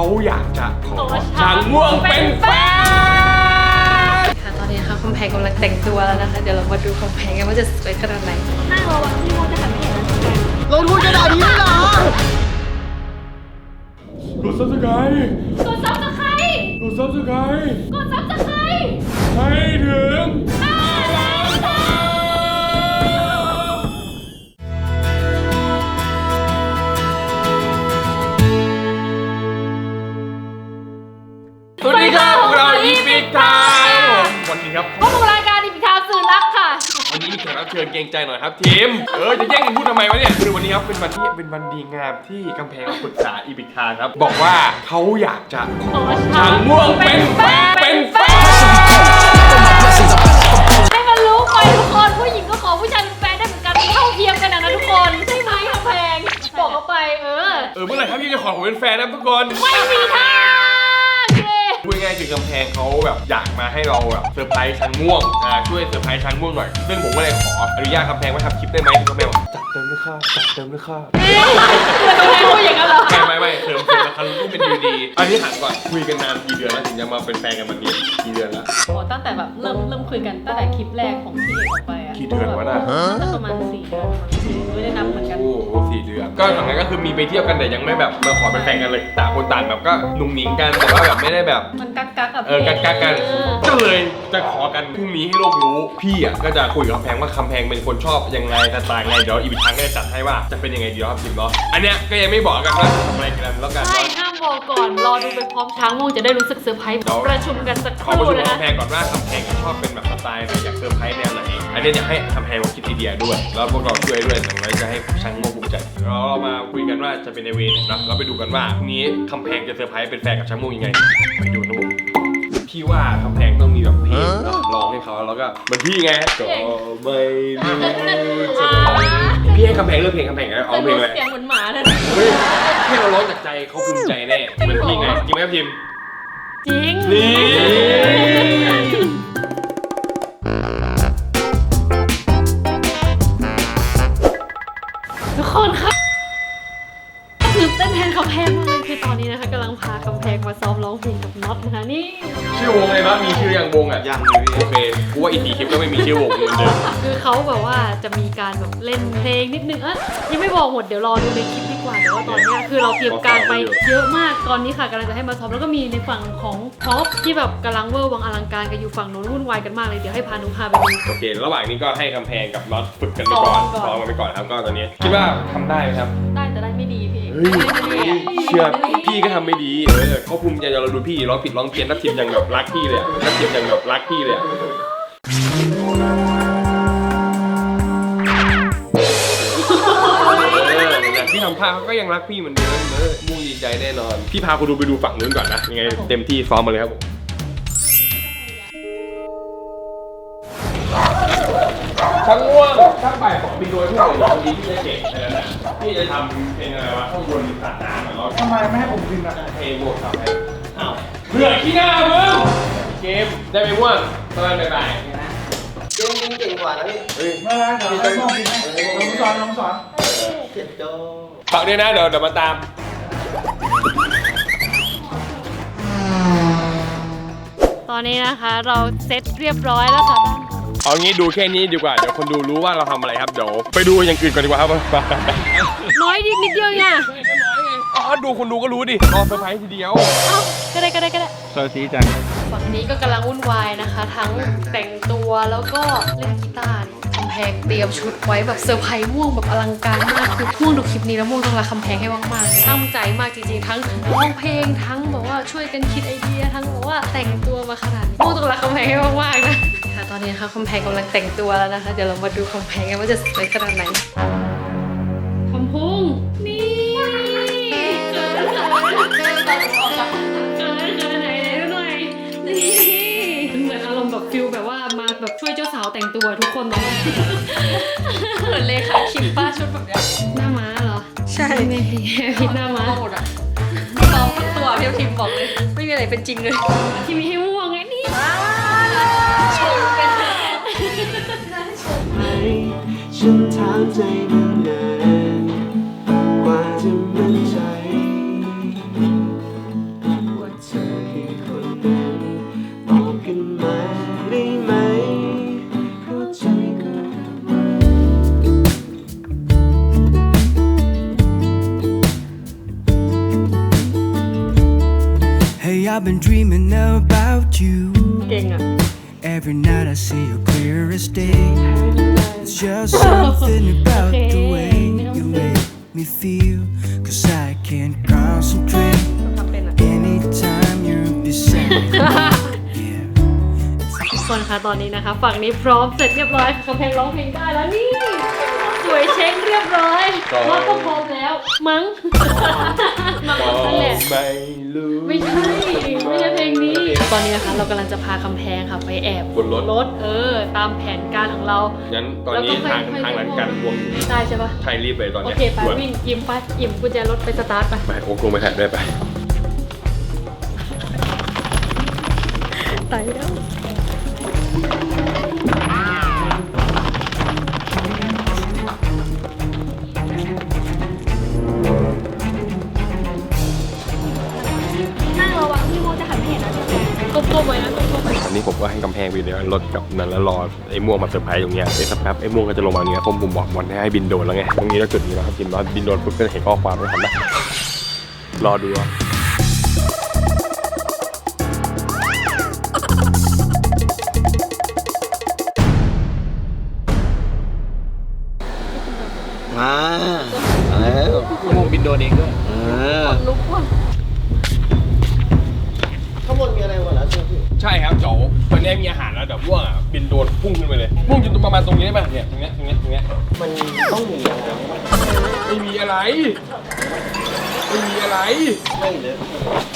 เขาอยากจะขอช้างม่วงเป็นแฟนค่ะตอนนี้นะคะคอมแพงกำลังแต่งตัวแล้วนะคะ เดี๋ยวเรามาดูคอมแพงกันว่าจะสวยขนาดไหนนั่งรอวันที่โมจะหันไม่เห็นแล้วกันลงทุนขนาดนี้เลยเหรอกดซับสไครต์กดซับสไครต์กดซับสไครต์กดซับสไครต์ให้ถึง ชิญเกรงใจหน่อยครับทีม เออจะแย่งกันพูดทำไมวะเนี่ยคือวันนี้ครับเป็นวันที่เป็นวันดีงามที่กำแพงปรึกษาอีพิกทางครับ บอกว่าเขาอยากจะขอช้างม่วงเป็นแฟนเป็นแฟนให้มันรู้ไปทุกคนผู้หญิงก็ขอผู้ชายเป็นแฟนได้เหมือนกันเท่าเทียมกันนะนะทุกคนใช่ไหมกำแพงบอกเขาไปเออ เออเมื่อไหร่ครับพี่จะขอผมเป็นแฟนนะทุกคน แบบอยากมาให้เราแบบเซอร์ไพรส์ชั้นม่วงอ่าช่วยเซอร์ไพรส์ชั้นม่วงหน่อยซึ่งผมก็เลยขออนุญาตคำแพงว่าทำคลิปได้ไหมคำแพงบอก จัดเต็มเลยค่ะจัดเต็มเลยค่ะเอ๊ะกำแพงพูดอย่างนั้นเหรอไม่ไม่ไม่เติมเติมราคาลูกเป็นดีดีอันนี้หันก่อนคุยกันนานกี่เดือนแล้วถึงจะมาเป็นแฟนกันวันนี้กี่เดือนแล้วโอ้ตั้งแต่แบบเริ่มเริ่มคุยกันตั้งแต่คลิปแรกของพี่เอกออกไปอะกี่เดือนวะน่ะน่าจะประมาณสี่เดือนมั้งไม่ได้นับเหมือนกันโอ้โหสี่เดือน ก็หลังนั้นก็คือมีไปเที่ยวกันแต่ยังไม่แบบมาขอเป็นแฟนกันเลยต่างคนต่างแบบก็นุ่งนิ้งกันแต่ว่าแบบไม่ได้แบบมันกักกักกับเออกักกักกันเออก็เลยจะขอกันพรุ่งนี้ให้โลกรู้พี่อะก็จะคุยกับคำแพงว่าคำแพงเป็นคนชอบยังไงสไตล์ไงเดี๋ยวอีกครั้งก็จะจัดให้ว่าจะเป็นยังไงดีครับจิมเนาะอันเนี้ยก็ยังไม่บอกกันว่าทำอะไรกันแล้วกันใช่เนาะห้ามบอกก่อน รอดูไปพร้อมช้างม่วงจะได้รู้สึกเซอร์ไพรส์เดี๋ยวประชุมกันสักคขอประรู่ชุมนะกับคะ คำแพงก่อนว่าคำแพงชอบเป็นแบบสไตล์ไหนอยากเซอร์ไพรส์แนวไหนอันเนี้ยอยากให้คำแพงมาคิดไอเดียด้วย แล้วพวกเราช่วยด้วยอย่างไรจะให้ช่างโมภูมิใจเราเรามาคุยกันว่าจะเป็นในเวไหนเนาะเราไปดูกันว่าพรุ่งนี้คำแพงจะเซอร์ไพรส์เป็นแฟนกับช่างโมยังไงไปดูนะผมพี่ว่าคำแพงต้องมีแบบเพลงเนอะร้องให้เขาแล้วก็เหมือนพี่ไงก็ไม่รู้จะ พี่ให้คำแพงเลือกเพลงคำแพงเอาเพลงอะไรเสียงเหมือนหมาเลยเฮ้ยให้เราร้องจากใจเขาภูมิใจแน่เหมือนพี่ไงจริงไหมครับพิมจริงนี่ มาซ้อมร้องเพลงกับน็อตนะคะนี่ชื่อวงอะไรบ้างมีชื่อยังวงอะยังเลยพี่โอเคกูว่าอีกทีคลิปก็ไม่มีชื่อวงเหมือนเดิมคือเขาแบบว่าจะมีการแบบเล่นเพลงนิดนึงเอะยังไม่บอกหมดเดี๋ยวรอดูในคลิปดีกว่าแต่ว่าตอนเนี้ยคือเราเตรียมการไปเยอะมากตอนนี้ค่ะกำลังจะให้มาซ้อมแล้วก็มีในฝั่งของท็อปที่แบบกำลังเวอร์วังอลังการกันอยู่ฝั่งโน้นวุ่นวายกันมากเลยเดี๋ยวให้พานุพาไปดู โอเค ระหว่างนี้ก็ให้กำแพงกับน็อตฝึกกันไปก่อนซ้ซ้ออมมก่อนกันไปก่อนครับก็ตอนนี้ คิดว่าทำได้ไหมครับ ได้แต่ได้ไม่ดีพี่เอกเฮ้ยเชื่อพี่ก็ทำไม่ดีเออเขาภูมิใจเราดูพี่ร้องผิดร้องเพี้ยนนักทีมยังแบบรักพี่เลยอะนักทีมยังแบบรักพี่เลยในแต่ที่ทำพาเขาก็ยังรักพี่เหมือนเดิมเออมู่ดีใจแน่นอน พี่พาคุณดูไปดูฝั่งนู้นก่อนนะยังไงเต็มที่ซ้อมมาเลยครับผม ช่างง่วงช่างบ่ายสองบินโดยผู้ใหญ่คนนี้พี่จะเก่งแต่ละนะพี่จะทำเพลงอะไรวะข้างบนตัดน้ำเหมือนเราทำไมไม่ให้ผมกินอะเพลงบวกสับให้อ้าวเบื่อขี้หน้ามึงเกมได้ไหมว่างตอนบ่ายเก่งเก่งกว่านะพี่ๆเฮ้ยไม่ได้เดี๋ยวให้พ่อกินให้ลองสอนลองสอนเจ็ดโจฝากด้วยนะเดี๋ยวเดี๋ยวมาตามตอนนี้นะคะเราเซตเรียบร้อยแล้วค่ะ เอางี้ดูแค่นี้ดีกว่า เดี๋ยวคนดูรู้ว่าเราทำอะไรครับ เดี๋ยวไปดูอย่างอื่นก่อนดีกว่าครับน้อยดินิดเดียวเนี่ยอ๋อดูคนดูก็รู้ดิรอเซอร์ไพรส์ทีเดียว เอ้าก็ได้ก็ได้ก็ได้ซอสีจัง ฝั่งนี้ก็กำลังวุ่นวายนะคะ ทั้งแต่งตัวแล้วก็เล่นกีตาร์นี่คำแพ งเตรียมชุดไว้แบบเซอร์ไพรส์ม่วงแบบอลังการมาก คือม่วงดูคลิปนี้แล้วม่วงต้องรักคำแพงให้มากๆตั้งใจมากจริงๆ ทั้งร้องเพลงทั้งบอกว่าช่วยกันคิดไอเดียทั้งบอกว่าแต่งตัวมาขนาดนี้ม่วงต้องรักคำแพงให้มากๆนะค่ะตอนนี้นะคะคำแพงกำลังแต่งตัวแล้วนะคะ เดี๋ยวเรามาดูคำแพงกันว่าจะสวยขนาดไหน แต่งตัวทุกคนเนาะเหมือนเลขาคิมป้าชุดแบบเนี้ยหน้าม้าเหรอใช่ไม่ผิดหน้าม้าหมดอะตองทุกตัวพี่ทีมบอกเลย ไม่มีอะไรเป็นจริงเลยที่มีให้ม่วงไงนี่ชมเป็นฉันถามใจนานๆกว่ I've been dreaming about you. เก่งอ่ะ Every night I see you clear as day. It's just something about the way you make me feel. Cause I can't concentrate ทำเป็นอ่ะ anytime you're beside me. Yeah. ทุกคนคะตอนนี้นะคะ ฝั่งนี้พร้อมเสร็จเรียบร้อยค่ะกำแพงร้องเพลงได้แล้วนี่ ส วยเช็คเรียบร้อยก็รถก็พร้อมแล้วมั้งนั่นแหละไม่รู้ไม่ใช่ไม่ใช่เพลงนี้ ตอนนี้นะคะเรากำลังจะพาคำแพงค่ะไปแอบบนรถรถเออ ตามแผนการของเรา งั้นตอนนี้แล้วก็ทางค่อยๆ ทางหลังกันวงอยู่ได้ใช่ปะใช่รีบเลยตอนโอเนี้ยเคไปด่วนวิ่งยิ้มไปยิ้มกุญแจรถไปสตาร์ทไปไปโอ้ลงไปแท็กด้วยไป ตายแล้ว นี้ผมก็ให้กำแพงไปเดี๋ยวรถกับนั้นแล้วรอไอ้ม่วงมาเซอร์ไพรส์ตรงเนี้ยไอ้สักแป๊บไอ้ม่วงก็จะลงมาเงี้ยผมผมบอกวันให้บินโดนแล้วไงตรงนี้แล้วจุดนี้แล้วครับบินรถบินโดนปุ๊บก็เห็นข้อความแล้วทำได้รอดูว่ามาแล้วพี่โมบินโดนเองด้วย นนี้มีอาหารแล้วเดี๋ยวม่วงอะบินโดรนพุ่งขึ้นไปเลยพุ่งจนประมาณตรงนี้ได้ป่ะเนี่ยตรงเนี้ยตรงเนี้ยตรงเนี้ยมันต้องมีอะไรไม่มีอะไรไม่มีอะไรไม่เลย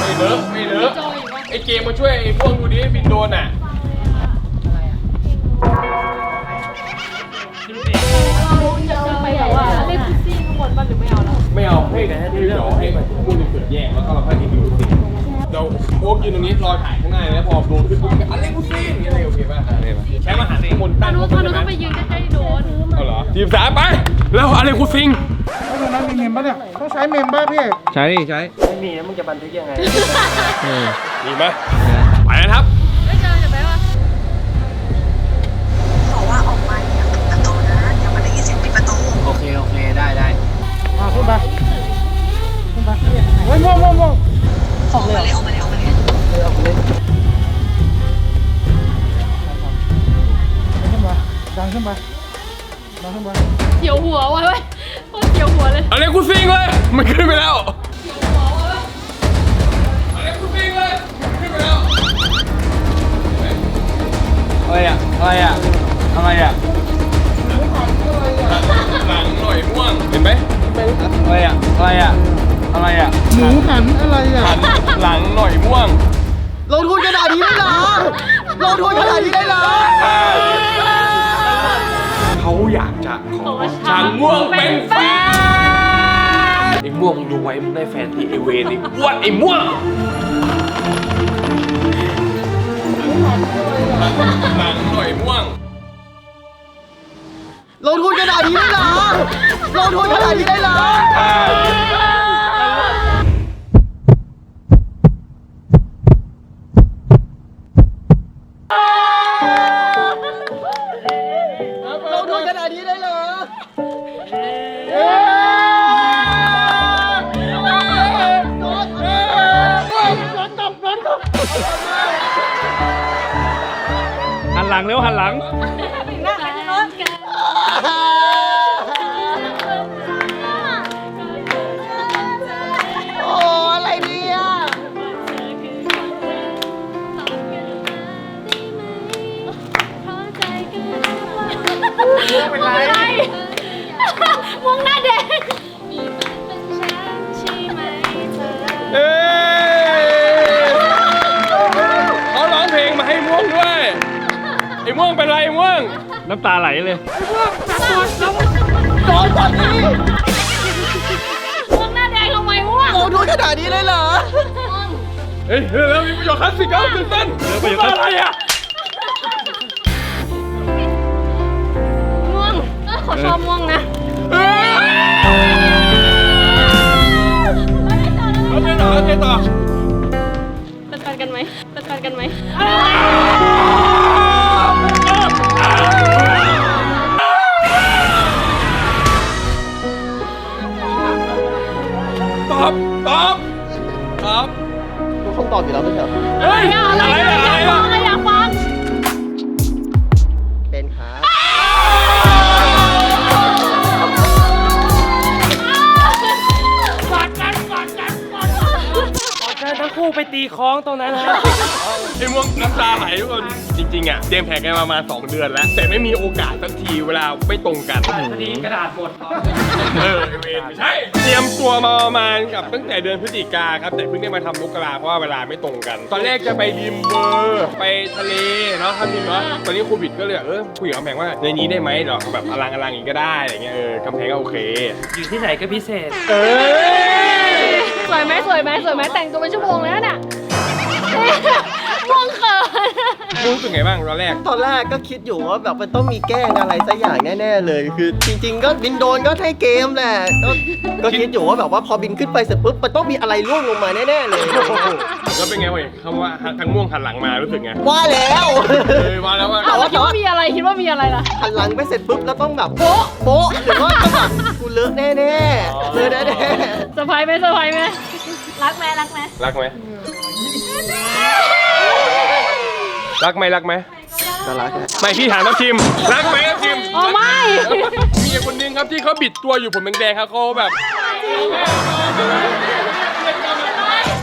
ไม่เลอะไม่เลอะจอยอยู่ปะไอ้เกมมาช่วยไอ้พวกดูดิบินโดรนอะจะไปแบบว่าเล่นพิซซี่ข้างบนบ้านหรือไม่เอาแล้วไม่เอาให้แต่ให้เดี๋ยวให้พวกดูเกิดแยกแล้วก็เราค่อยทีดูสิ เดี๋ยวโอ๊บยืนตรงนี้รอถ่ายข้างหน้าแล้วพอโดนขึ้นปุ๊บก็อะไรกูซิอย่างเงี้ยอะไรโอเคป่ะอะไรป่ะแชมป์อาหารข้างบนพาตั้งนุเขาพาใช่นุไหมต้องไปยืนใกล้ๆโดนเอาเหรอทีมสามไป แล้วอะไรกูซิงไม่ตรงนั้นมีเมมป่ะเนี่ยต้องใช้เมมป่ะพี่ใช้ดิใช้ไม่มีแล้วมึงจะบันทึกยังไงมีไหมไปแล้วครับไม่เจอจะไปวะบอกว่าออกมาอย่าปิดประตูนะเดี๋ยวมันได้ยินเสียงปิดประตูโอเคโอเคได้ได้มาขึ้นมาขึ้นมาเฮ้ยม่วงม่วงม่วง มันขึ้นไปแล้วอะไรกูซิงเลยขึ้นไปแล้วอะไรอะ อะไรอะ อะไรอะ หลังหน่อยม่วง เห็นไหมอะไรอะ อะไรอะ อะไรอะหมูหันอะไรอะหันหลังหน่อยม่วง ลงทุนขนาดนี้ได้เหรอลงทุนขนาดนี้ได้เหรอเขาอยากจะขอช้างม่วงเป็นแฟน ไอ้ม่วงมึงดูไว้มึงได้แฟนที่ไอเวนไอ้อ้วนไอ้ม่วง หลังหน่อยม่วง ลงทุนขนาดนี้ได้เหรอลงทุนขนาดนี้ได้เหรอ หันหลังเร็วหันหลัง โอ้ อะไรเนี่ยเป็นไร ม่วงเป็นไรไอ้ม่วงน้ำตาไหลเลย โดนแบบนี้ม่วงหน้าแดงทำไมม่วงลงทุนขนาดนี้เลยเหรอเฮ้ยเร็วมีประโยชน์คลาสสิกแล้วตื่นเต้นเร็วประโยชน์คลาสสิก อะไรอะม่วงขอชอบม่วงนะเอ้ยเอาไปต่อเอาไปต่อเป็นแฟนกันไหมเป็นแฟนกันไหม อบตอบตอบคงตอบอยู่แล้วไม่ใช่เหรอ เฮ้ยอะไรอะอะไร ไปตีคล้องตรงนั้นฮะไอ้ม่วงน้ำตาไหลทุกคนจริงๆอะเตรียมแผนกันมาประมาณ2เดือนแล้ว แต่ไม่มีโอกาสสักทีเวลาไม่ตรงกัน พอดีกระดาษหมดเออไอ้เวรไม่ใช่ เตรียมตัวมาประมาณกับตั้งแต่เดือนพฤศจิกาครับ แต่เพิ่งได้มาทำมกราเพราะว่าเวลาไม่ตรงกัน ตอนแรกจะไปดิมเบอร์ไปทะเลเนาะครับดิมเนาะตอนนี้โควิดก็เลยเออคุยกับกำแพงว่าในนี้ได้ไหมเดี๋ยวแบบอลังอลังอีกก็ได้อะไรเงี้ยเออกำแพงก็โอเค อยู่ที่ไหนก็พิเศษ เออส วยไหมสวยไหมสวยไหมแต่งตัวเป็นชั่วโมงแล้วน่ะ ม่วงเขินรู้สึกไงบ้างตอนแรก ตอนแรกก็คิดอยู่ว่าแบบมันต้องมีแกล้งอะไรสักอย่างแน่ๆเลย คือจริง ๆ ก็บินโดรนก็ให้เกมแหละก็ก็คิดอยู่ว่าแบบว่าพอบินขึ้นไปเสร็จปุ๊บมันต้องมีอะไรร่วงลงมาแน่ๆเลยแล้วเป็นไงเว้ยคำว่าทั้งม่วงหันหลังมารู้สึกไงว่าแล้วเออมาแล้วว่าอ้าวแล้วคิดว่ามีอะไรคิดว่ามีอะไรล่ะ หันหลังไปเสร็จปุ๊บแล้วต้องแบบโป๊ะโป๊ะหรือว่าต้องแบบกูเลอะแน่ๆเลอะแน่เซอร์ไพรส์ไหมเซอร์ไพรส์ไหมรักไหมรักไหมรักไหม รักไหมรักไหมๆน่ารักนะไม่พี่ถามน้องทีมรักไหมน้องทีมอ๋อไม่ มีคนนึงครับที่เขาบิดตัวอยู่ผมแดงๆครับเขาแบบ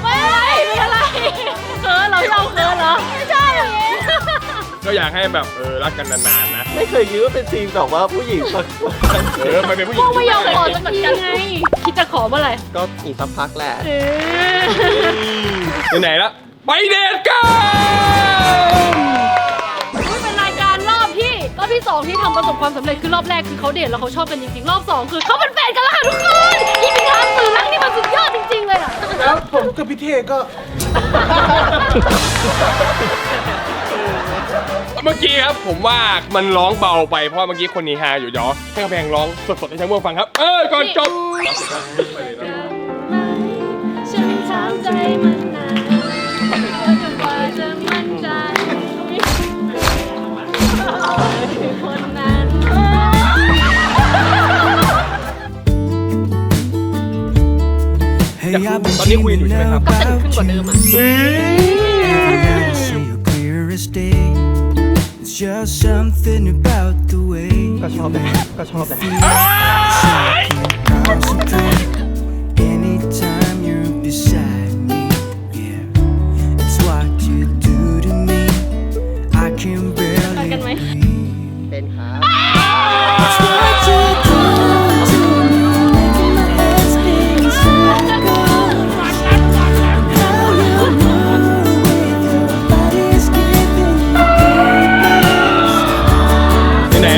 ไม่ไม่อะไรเขินเหรอเราเขินเหรอไม่ใช่อย่างงี้ก็อยากให้แบบเออรักกันนานๆนะไม่เคยคิดว่าเป็นซีนแบบว่าผู้หญิงมาเออมันเป็นผู้หญิพงวกไม่ยอมขอสักทีไงคิดจะขอเมื่อไหร่ก็อีกสักพักแหละเออไหนๆละ ไปเดทกันอุ๊ยเป็นรายการรอบที่รอบที่สองที่ทำประสบความสำเร็จคือรอบแรกคือเขาเดทแล้วเขาชอบกันจริงๆ รอบสองคือเขาเป็นแฟนกันแล้วค่ะทุกคนอีพีงานสื่อรักนี่มันสุดยอดจริงๆเลยอะ แล้วผมกับพี่เทก็ เมื่อกี้ครับผมว่ามันร้องเบาไปเพราะเมื่อกี้คนนี้ฮาอยู่เดี๋ยวให้กำแพงร้องสดๆให้ทั้งเมืองฟังครับ เออก่อนจบ ฉันถามใจมัน นนี้คุยอยู่ใช่ไหมครับ dreaming about you. Every night I see you clear as day. It's just something about the way ก็ชอบแหละก็ชอบแหล